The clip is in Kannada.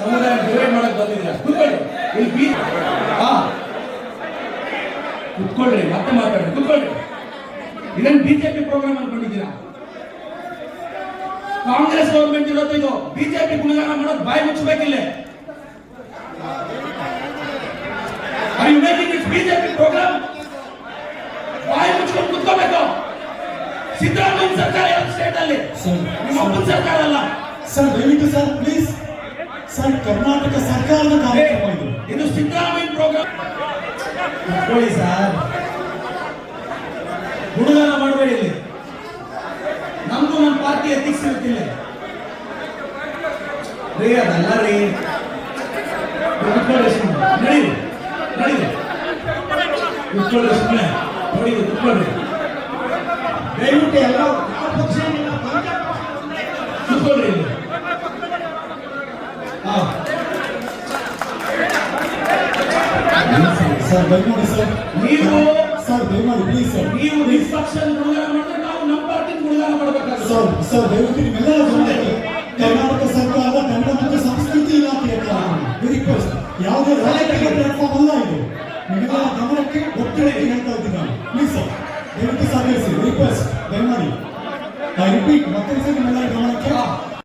ಬಂದಿದ್ದೀರಾ ಕೂತ್ಕೊಳ್ಳಿ. ಇಲ್ಲಿ ಬಿ ಹಾ. ಕುತ್ಕೊಳ್ರಿ ಮತ್ತೆ ಮಾತಾಡ್ರಿ ಕುತ್ಕೊಳ್ಳಿ. ಇದನ್ನ ಬಿಜೆಪಿ ಪ್ರೋಗ್ರಾಮ್ ಅನ್ಕೊಂಡಿದ್ದೀರಾ? ಕಾಂಗ್ರೆಸ್ ಗೌರ್ಮೆಂಟ್ ಇರೋದು ಇದು. ಬಿಜೆಪಿ ಗುಣಗಾನ ಮಾಡೋದು ಬಾಯಿ ಮುಚ್ಚಬೇಕಿಲ್ಲ Are you making it BJP program ಬಾಯಿ ಮುಚ್ಕೊಂಡು ಕುತ್ಕೋಬೇಕು. ಸಿದ್ದರಾಮಯ್ಯ ಸರ್ಕಾರ ಇರೋದು ಸ್ಟೇಟ್ ಅಲ್ಲಿ. ನಿಮ್ಮ ಸರ್ಕಾರ ಅಲ್ಲ. ಸರ್ ದಯವಿಟ್ಟು ಸರ್ ಪ್ಲೀಸ್ ಸರ್ ಕರ್ನಾಟಕ ಸರ್ಕಾರದ ಕಾರ್ಯಕ್ರಮ ಇದು. ಇದು ಸಿದ್ದರಾಮಯ್ಯ ಪ್ರೋಗ್ರಾಮ್ ಕುತ್ಕೊಳ್ಳಿ ಸರ್. ಹುಡುಗನ ಮಾಡಬೇಡಿ ಇಲ್ಲಿ. ನಮ್ದು ನಮ್ಮ ಪಾರ್ಟಿ ಎಥಿಕ್ಸ್ ಇರುತ್ತಿಲ್ಲ ರೀ ಅದಲ್ಲ ರೀ. ಕುತ್ಕೊಳ್ಳಿ ನಡೀರಿ ನಡೀರಿ. ಕುತ್ಕೊಳ್ಳಿ ಸುಮ್ಮನೆ ನೋಡಿ ಕುತ್ಕೊಳ್ಳಿ ದಯವಿಟ್ಟು ಎಲ್ಲ ಯಾವ ಪಕ್ಷ ಕುತ್ಕೊಳ್ಳಿ ಸರ್ ದಯಮಾಡಿ ಸರ್ ನೀವು ಸರ್ ದಯಮಾಡಿ ಪ್ಲೀಸ್ ಸರ್ ನೀವು ನಿಷ್ಪಕ್ಷ ಗುಣಗಾನ ಮಾಡಿದ್ರೆ ನಾವು ನಮ್ಮ ಪಾರ್ಟಿ ಗುಣಗಾನ ಮಾಡಬೇಕಾಗುತ್ತೆ. ಸರ್ ಸರ್ ದಯವಿಟ್ಟು ನಿಮ್ಮೆಲ್ಲ ಗಮನಕ್ಕೆ ಕರ್ನಾಟಕ ಸರ್ಕಾರ ಕನ್ನಡ ಮತ್ತು ಸಂಸ್ಕೃತಿ ಇಲಾಖೆ ರಿಕ್ವೆಸ್ಟ್ ಯಾವುದೇ ರಾಜಕೀಯ ಪ್ಲಾಟ್ಫಾರ್ಮ್ ಅಲ್ಲ ಇದು. ನಿಮ್ಮೆಲ್ಲರ ಗಮನಕ್ಕೆ ಒತ್ತಡಕ್ಕೆ ಹೇಳ್ತಾ ಇದ್ದೀನಿ ನಾನು. ಪ್ಲೀಸ್ ಸರ್ ದಯವಿಟ್ಟು ಸಹಕರಿಸಿ. ರಿಕ್ವೆಸ್ಟ್ ದಯಮಾಡಿ ಐ ರಿಪೀಟ್ ಮತ್ತೊಂದ್ಸರಿ ನಿಮ್ಮೆಲ್ಲರ